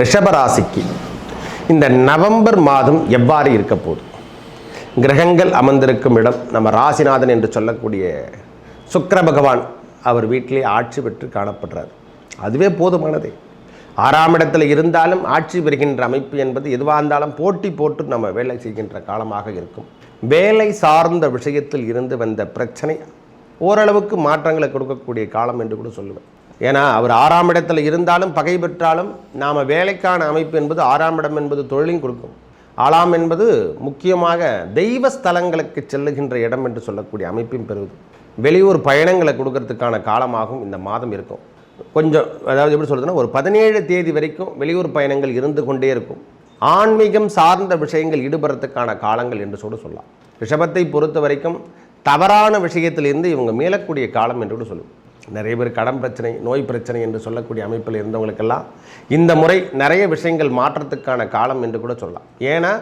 ரிஷபராசிக்கு இந்த நவம்பர் மாதம் எவ்வாறு இருக்க போகுது? கிரகங்கள் அமர்ந்திருக்கும் இடம் நம்ம ராசிநாதன் என்று சொல்லக்கூடிய சுக்கர பகவான் அவர் வீட்டிலே ஆட்சி பெற்று காணப்படுறார். அதுவே போதுமானதே. ஆறாம் இடத்துல இருந்தாலும் ஆட்சி பெறுகின்ற அமைப்பு என்பது எதுவாக இருந்தாலும் போட்டி போட்டு நம்ம வேலை செய்கின்ற காலமாக இருக்கும். வேலை சார்ந்த விஷயத்தில் இருந்து வந்த பிரச்சனை ஓரளவுக்கு மாற்றங்களை கொடுக்கக்கூடிய காலம் என்று கூட சொல்லுவேன். ஏன்னா அவர் ஆறாம் இடத்தில் இருந்தாலும் பகை பெற்றாலும் நாம் வேலைக்கான அமைப்பு என்பது ஆறாம் இடம் என்பது தொழிலையும் கொடுக்கும். ஆளாம் என்பது முக்கியமாக தெய்வ ஸ்தலங்களுக்கு செல்லுகின்ற இடம் என்று சொல்லக்கூடிய அமைப்பையும் பெறுவது. வெளியூர் பயணங்களை கொடுக்கறதுக்கான காலமாகவும் இந்த மாதம் இருக்கும். கொஞ்சம் அதாவது எப்படி சொல்கிறதுன்னா ஒரு பதினேழு தேதி வரைக்கும் வெளியூர் பயணங்கள் இருந்து கொண்டே இருக்கும். ஆன்மீகம் சார்ந்த விஷயங்கள் ஈடுபடுறதுக்கான காலங்கள் என்று சொல்ல சொல்லலாம். ரிஷபத்தை பொறுத்த வரைக்கும் தவறான விஷயத்திலிருந்து இவங்க மீளக்கூடிய காலம் என்று கூட சொல்லுவோம். நிறைய பேர் கடன் பிரச்சனை நோய் பிரச்சனை என்று சொல்லக்கூடிய அமைப்பில் இருந்தவங்களுக்கெல்லாம் இந்த முறை நிறைய விஷயங்கள் மாற்றத்துக்கான காலம் என்று கூட சொல்லலாம். ஏன்னா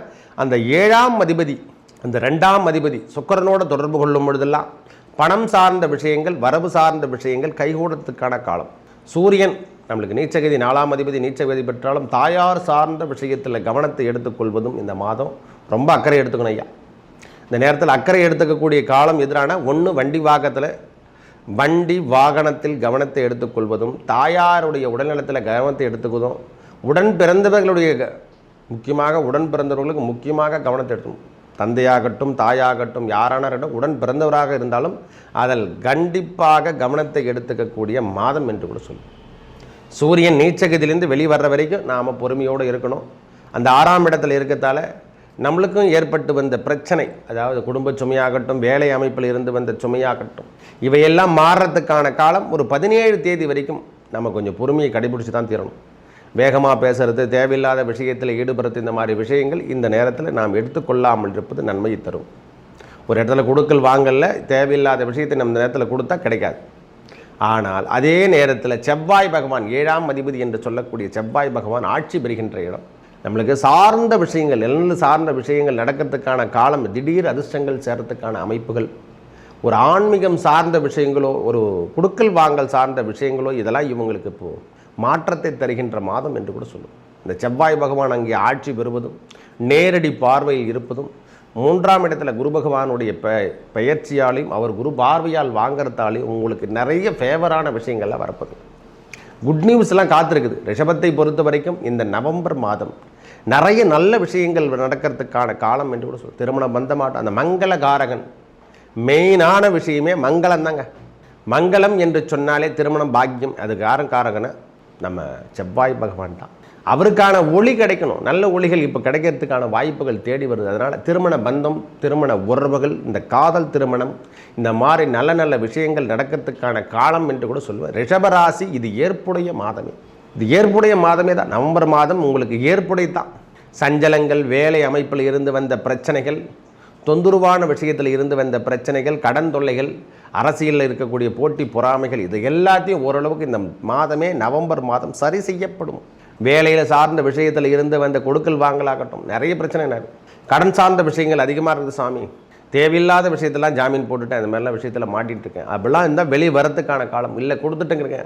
அந்த ஏழாம் அதிபதி அந்த ரெண்டாம் அதிபதி சுக்கரனோட தொடர்பு கொள்ளும் பொழுதெல்லாம் பணம் சார்ந்த விஷயங்கள் வரவு சார்ந்த விஷயங்கள் கைகூடத்துக்கான காலம். சூரியன் நம்மளுக்கு நீச்சகதி நாலாம் அதிபதி நீச்சகதி பெற்றாலும் தாயார் சார்ந்த விஷயத்தில் கவனத்தை எடுத்துக்கொள்வதும் இந்த மாதம் ரொம்ப அக்கறை எடுத்துக்கணும் ஐயா. இந்த நேரத்தில் அக்கறை எடுத்துக்கக்கூடிய காலம் எதிரான ஒன்று வண்டி வாகத்தில் வண்டி வாகனத்தில் கவனத்தை எடுத்துக்கொள்வதும் தாயாருடைய உடல்நலத்தில் கவனத்தை எடுத்துக்குவதும் உடன் பிறந்தவர்களுடைய க- முக்கியமாக உடன் பிறந்தவர்களுக்கு முக்கியமாக கவனத்தை எடுக்கணும் தந்தையாகட்டும் தாயாகட்டும் யாரான உடன் பிறந்தவராக இருந்தாலும் அதில் கண்டிப்பாக கவனத்தை எடுத்துக்கக்கூடிய மாதம் என்று கூட சொல்லும். சூரியன் நீச்சகத்திலேருந்து வெளிவர்ற வரைக்கும் நாம் பொறுமையோடு இருக்கணும். அந்த ஆறாம் இடத்துல இருக்கத்தால நம்மளுக்கும் ஏற்பட்டு வந்த பிரச்சனை அதாவது குடும்ப சுமையாகட்டும் வேலை அமைப்பில் இருந்து வந்த சுமையாகட்டும் இவையெல்லாம் மாறுறதுக்கான காலம் ஒரு பதினேழு தேதி வரைக்கும் நம்ம கொஞ்சம் பொறுமையை கடைபிடிச்சு தான் தீரணும். வேகமாக பேசுறது தேவையில்லாத விஷயத்தில் ஈடுபடுறது இந்த மாதிரி விஷயங்கள் இந்த நேரத்தில் நாம் எடுத்துக்கொள்ளாமல் இருப்பது நன்மையை தரும். ஒரு இடத்துல கொடுக்கல் வாங்கல்ல தேவையில்லாத விஷயத்தை நம்ம நேரத்தில் கொடுத்தா கிடைக்காது. ஆனால் அதே நேரத்தில் செவ்வாய் பகவான் ஏழாம் அதிபதி என்று சொல்லக்கூடிய செவ்வாய் பகவான் ஆட்சி பெறுகின்ற இடம். நம்மளுக்கு சார்ந்த விஷயங்கள் எல்லாம் சார்ந்த விஷயங்கள் நடக்கிறதுக்கான காலம் திடீர் அதிர்ஷ்டங்கள் சேரத்துக்கான அமைப்புகள் ஒரு ஆன்மீகம் சார்ந்த விஷயங்களோ ஒரு குடுக்கல் வாங்கல் சார்ந்த விஷயங்களோ இதெல்லாம் இவங்களுக்கு இப்போ மாற்றத்தை தருகின்ற மாதம் என்று கூட சொல்லும். இந்த செவ்வாய் பகவான் அங்கே ஆட்சி பெறுவதும் நேரடி பார்வையில் இருப்பதும் மூன்றாம் இடத்துல குரு பகவானுடைய பெ பெயர்ச்சியாலையும் அவர் குரு பார்வையால் வாங்குறதாலையும் உங்களுக்கு நிறைய ஃபேவரான விஷயங்கள்லாம் வரப்போகுது. குட் நியூஸ்லாம் காத்திருக்குது. ரிஷபத்தை பொறுத்த வரைக்கும் இந்த நவம்பர் மாதம் நிறைய நல்ல விஷயங்கள் நடக்கிறதுக்கான காலம் என்று கூட சொல்ல திருமண பந்தமாட்டம் அந்த மங்களகாரகன். மெயினான விஷயமே மங்களம் தாங்க. மங்களம் என்று சொன்னாலே திருமணம் பாக்கியம். அது காரம் காரகனை? நம்ம செவ்வாய் பகவான் தான். அவருக்கான ஒளி கிடைக்கணும். நல்ல ஒளிகள் இப்போ கிடைக்கிறதுக்கான வாய்ப்புகள் தேடி வருது. அதனால் திருமண பந்தம் திருமண உறவுகள் இந்த காதல் திருமணம் இந்த மாதிரி நல்ல நல்ல விஷயங்கள் நடக்கிறதுக்கான காலம் என்று கூட சொல்லுவேன். ரிஷபராசி இது ஏற்புடைய மாதமே. இது ஏற்புடைய மாதமே தான். நவம்பர் மாதம் உங்களுக்கு ஏற்புடை தான். சஞ்சலங்கள் வேலை அமைப்பில் இருந்து வந்த பிரச்சனைகள் தொந்தரவான விஷயத்தில் இருந்து வந்த பிரச்சனைகள் கடன் தொல்லைகள் அரசியலில் இருக்கக்கூடிய போட்டி பொறாமைகள் இது எல்லாத்தையும் ஓரளவுக்கு இந்த மாதமே நவம்பர் மாதம் சரி செய்யப்படும். வேலையில் சார்ந்த விஷயத்தில் இருந்து வந்த கொடுக்கல் வாங்கலாகட்டும் நிறைய பிரச்சனை கடன் சார்ந்த விஷயங்கள் அதிகமாக இருக்குது சாமி. தேவையில்லாத விஷயத்தெல்லாம் ஜாமீன் போட்டுட்டேன் அந்த மாதிரிலாம் விஷயத்தில் மாட்டிகிட்டு இருக்கேன். அப்படிலாம் இருந்தால் வெளியே வரத்துக்கான காலம். இல்லை கொடுத்துட்டுங்கிறங்க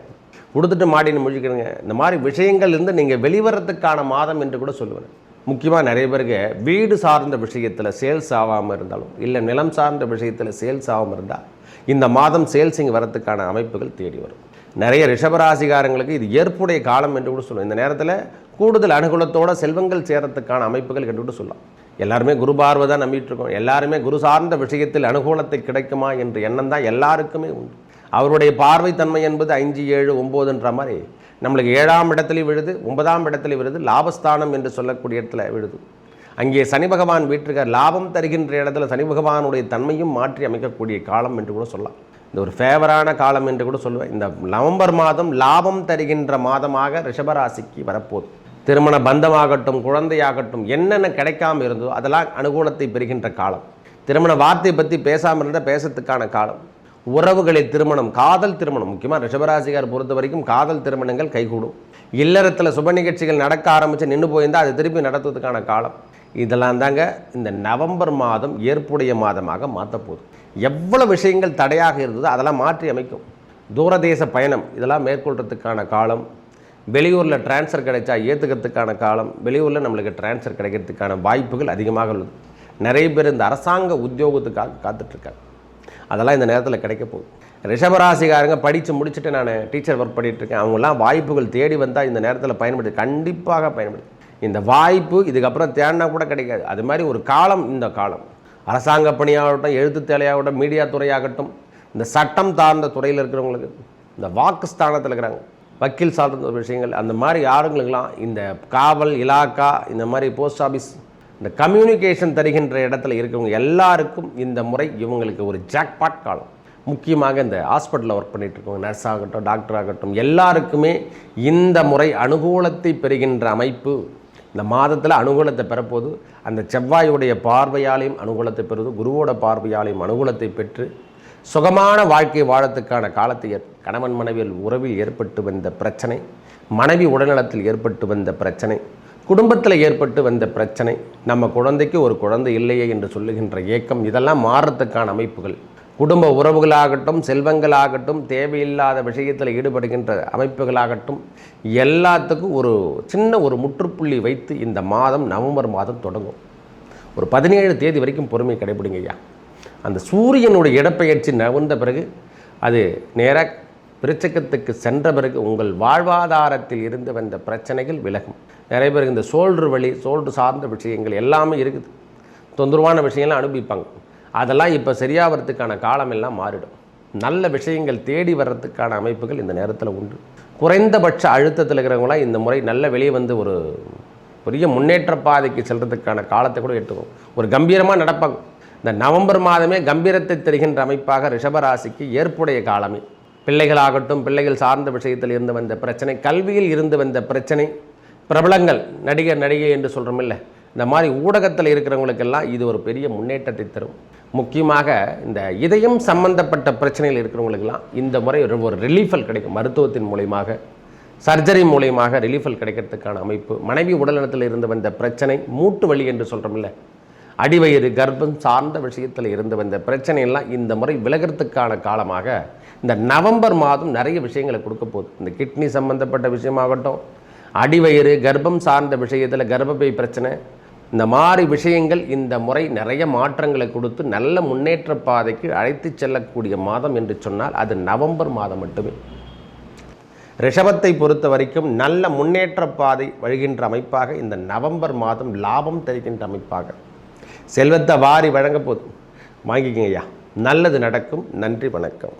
கொடுத்துட்டு மாட்டின்னு முழிக்கிறேங்க. இந்த மாதிரி விஷயங்கள் இருந்து நீங்கள் வெளிவரத்துக்கான மாதம் என்று கூட சொல்லுவேன். முக்கியமாக நிறைய பேருக்கு வீடு சார்ந்த விஷயத்தில் சேல்ஸ் ஆகாமல் இருந்தாலும் இல்லை நிலம் சார்ந்த விஷயத்தில் சேல்ஸ் ஆகாமல் இருந்தால் இந்த மாதம் சேல்ஸிங் வரத்துக்கான அமைப்புகள் தேடி வரும். நிறைய ரிஷபராசிகாரங்களுக்கு இது ஏற்புடைய காலம் என்று கூட சொல்லுவோம் இந்த நேரத்தில் கூடுதல் அனுகூலத்தோட செல்வங்கள் சேரத்துக்கான அமைப்புகள் என்று கூட சொல்லலாம். எல்லாருமே குரு பார்வை தான் நம்பிட்டுருக்கோம் எல்லாருமே குரு சார்ந்த விஷயத்தில் அனுகூலத்தை கிடைக்குமா என்ற எண்ணம் தான் எல்லாருக்குமே உண்டு. அவருடைய பார்வைத்தன்மை என்பது அஞ்சு ஏழு ஒம்போதுன்ற மாதிரி நம்மளுக்கு ஏழாம் இடத்துலையும் விழுது ஒன்பதாம் இடத்துலையும் விழுது லாபஸ்தானம் என்று சொல்லக்கூடிய இடத்துல விழுது. அங்கே சனி பகவான் வீட்டிற்கு லாபம் தருகின்ற இடத்துல சனி பகவானுடைய தன்மையும் மாற்றி அமைக்கக்கூடிய காலம் என்று கூட சொல்லலாம். இந்த ஒரு ஃபேவரான காலம் என்று கூட சொல்லுவேன். இந்த நவம்பர் மாதம் லாபம் தருகின்ற மாதமாக ரிஷபராசிக்கு வரப்போகுது. திருமண பந்தமாகட்டும் குழந்தையாகட்டும் என்னென்ன கிடைக்காம இருந்ததோ அதெல்லாம் அனுகூலத்தை பெறுகின்ற காலம். திருமண வார்த்தை பற்றி பேசாமல் இருந்தால் பேசத்துக்கான காலம். உறவுகளை திருமணம் காதல் திருமணம் முக்கியமாக ரிஷபராசிகார் பொறுத்த வரைக்கும் காதல் திருமணங்கள் கைகூடும். இல்லறத்தில் சுப நிகழ்ச்சிகள் நடக்க ஆரம்பித்து நின்று போயிருந்தால் அதை திருப்பி நடத்துவதற்கான காலம். இதெல்லாம் தாங்க இந்த நவம்பர் மாதம் ஏற்புடைய மாதமாக மாற்றப்போகுது எவ்வளவு விஷயங்கள் தடையாக இருந்ததோ அதெல்லாம் மாற்றி அமைக்கும். தூரதேச பயணம் இதெல்லாம் மேற்கொள்கிறதுக்கான காலம் வெளியூரில் ட்ரான்ஸ்ஃபர் கிடைச்சா ஏற்றுக்கிறதுக்கான காலம் வெளியூரில் நம்மளுக்கு ட்ரான்ஸ்ஃபர் கிடைக்கிறதுக்கான வாய்ப்புகள் அதிகமாக உள்ளது. நிறைய பேர் இந்த அரசாங்க உத்தியோகத்துக்காக காத்துட்ருக்காங்க. அதெல்லாம் இந்த நேரத்தில் கிடைக்க போகுது. ரிஷபராசிகாரங்க படித்து முடிச்சுட்டு நான் டீச்சர் ஒர்க் பண்ணிகிட்ருக்கேன் அவங்களாம் வாய்ப்புகள் தேடி வந்தால் இந்த நேரத்தில் பயன்படுது. கண்டிப்பாக பயன்படுது. இந்த வாய்ப்பு இதுக்கப்புறம் தேடினா கூட கிடைக்காது. அது மாதிரி ஒரு காலம் இந்த காலம். அரசாங்க பணியாகட்டும் எழுத்து தேலையாகட்டும் மீடியா துறையாகட்டும் இந்த சட்டம் சார்ந்த துறையில் இருக்கிறவங்களுக்கு இந்த வாக்கு ஸ்தானத்தில் இருக்கிறாங்க. வக்கீல் சார்ந்த விஷயங்கள் அந்த மாதிரி யாருங்களுக்கெல்லாம் இந்த காவல் இலாக்கா இந்த மாதிரி போஸ்ட் ஆஃபீஸ் இந்த கம்யூனிகேஷன் தருகின்ற இடத்துல இருக்கிறவங்க எல்லாருக்கும் இந்த முறை இவங்களுக்கு ஒரு ஜாக்பாட் காலம். முக்கியமாக இந்த ஹாஸ்பிட்டலில் ஒர்க் பண்ணிட்டு இருக்கவங்க நர்ஸ் ஆகட்டும் டாக்டர் ஆகட்டும் எல்லாருக்குமே இந்த முறை அனுகூலத்தை பெறுகின்ற அமைப்பு இந்த மாதத்தில் அனுகூலத்தை பெறப்போது அந்த செவ்வாயுடைய பார்வையாலையும் அனுகூலத்தை பெறுவது குருவோட பார்வையாலையும் அனுகூலத்தை பெற்று சுகமான வாழ்க்கை வாழத்துக்கான காலத்தை ஏற் கணவன் மனைவியில் உறவில் ஏற்பட்டு வந்த பிரச்சனை மனைவி உடல்நலத்தில் ஏற்பட்டு வந்த பிரச்சனை குடும்பத்தில் ஏற்பட்டு வந்த பிரச்சனை நம்ம குழந்தைக்கு ஒரு குழந்தை இல்லையே என்று சொல்லுகின்ற ஏக்கம் இதெல்லாம் மாறுறதுக்கான அமைப்புகள். குடும்ப உறவுகளாகட்டும் செல்வங்களாகட்டும் தேவையில்லாத விஷயத்தில் ஈடுபடுகின்ற அமைப்புகளாகட்டும் எல்லாத்துக்கும் ஒரு சின்ன ஒரு முற்றுப்புள்ளி வைத்து இந்த மாதம் நவம்பர் மாதம் தொடங்கும். ஒரு பதினேழு தேதி வரைக்கும் பொறுமை கடைபிடிங்க ஐயா. அந்த சூரியனுடைய இடப்பெயர்ச்சி நகர்ந்த பிறகு அது நேராக விருச்சகத்துக்கு சென்ற பிறகு உங்கள் வாழ்வாதாரத்தில் இருந்து வந்த பிரச்சனைகள் விலகும். நிறைய பேருக்கு இந்த சோல்ட்ரு வழி சோல்ட்ரு சார்ந்த விஷயங்கள் எல்லாமே இருக்குது. தொந்தரவான விஷயங்கள்லாம் அனுபவிப்பாங்க. அதெல்லாம் இப்போ சரியாகிறதுக்கான காலம் எல்லாம் மாறிடும். நல்ல விஷயங்கள் தேடி வர்றதுக்கான அமைப்புகள் இந்த நேரத்தில் உண்டு. குறைந்தபட்ச அழுத்தத்தில் இருக்கிறவங்களாம் இந்த முறை நல்ல வெளியே வந்து ஒரு பெரிய முன்னேற்ற பாதைக்கு செல்கிறதுக்கான காலத்தை கூட எடுத்துக்கும் ஒரு கம்பீரமாக நடப்பாங்க. இந்த நவம்பர் மாதமே கம்பீரத்தை தெரிகின்ற அமைப்பாக ரிஷபராசிக்கு ஏற்புடைய காலமே. பிள்ளைகளாகட்டும் பிள்ளைகள் சார்ந்த விஷயத்தில் இருந்து வந்த பிரச்சனை கல்வியில் இருந்து வந்த பிரச்சனை பிரபலங்கள் நடிகர் நடிகை என்று சொல்கிறோம் இல்லை இந்த மாதிரி ஊடகத்தில் இருக்கிறவங்களுக்கெல்லாம் இது ஒரு பெரிய முன்னேற்றத்தை தரும். முக்கியமாக இந்த இதயம் சம்பந்தப்பட்ட பிரச்சனைகள் இருக்கிறவங்களுக்கெல்லாம் இந்த முறை ஒரு ஒரு ரிலீஃபல் கிடைக்கும். மருத்துவத்தின் மூலயமாக சர்ஜரி மூலயமாக ரிலீஃபல் கிடைக்கிறதுக்கான அமைப்பு மனைவி உடல்நலத்தில் இருந்து வந்த பிரச்சனை மூட்டு வலி என்று சொல்கிறோம்ல அடிவயிறு கர்ப்பம் சார்ந்த விஷயத்தில் இருந்து வந்த பிரச்சனையெல்லாம் இந்த முறை விலகிறதுக்கான காலமாக இந்த நவம்பர் மாதம் நிறைய விஷயங்களை கொடுக்க போகுது. இந்த கிட்னி சம்பந்தப்பட்ட விஷயமாகட்டும் அடிவயிறு கர்ப்பம் சார்ந்த விஷயத்தில் கர்ப்பப்பை பிரச்சனை இந்த மாதிரி விஷயங்கள் இந்த முறை நிறைய மாற்றங்களை கொடுத்து நல்ல முன்னேற்ற பாதைக்கு அழைத்து செல்லக்கூடிய மாதம் என்று சொன்னால் அது நவம்பர் மாதம் மட்டுமே. ரிஷபத்தை பொறுத்த வரைக்கும் நல்ல முன்னேற்ற பாதை வழிகின்ற அமைப்பாக இந்த நவம்பர் மாதம் லாபம் தருகின்ற அமைப்பாக. செல்வத்தை வாரி வழங்க போதும். வாங்கிக்கங்க ஐயா நல்லது நடக்கும். நன்றி வணக்கம்.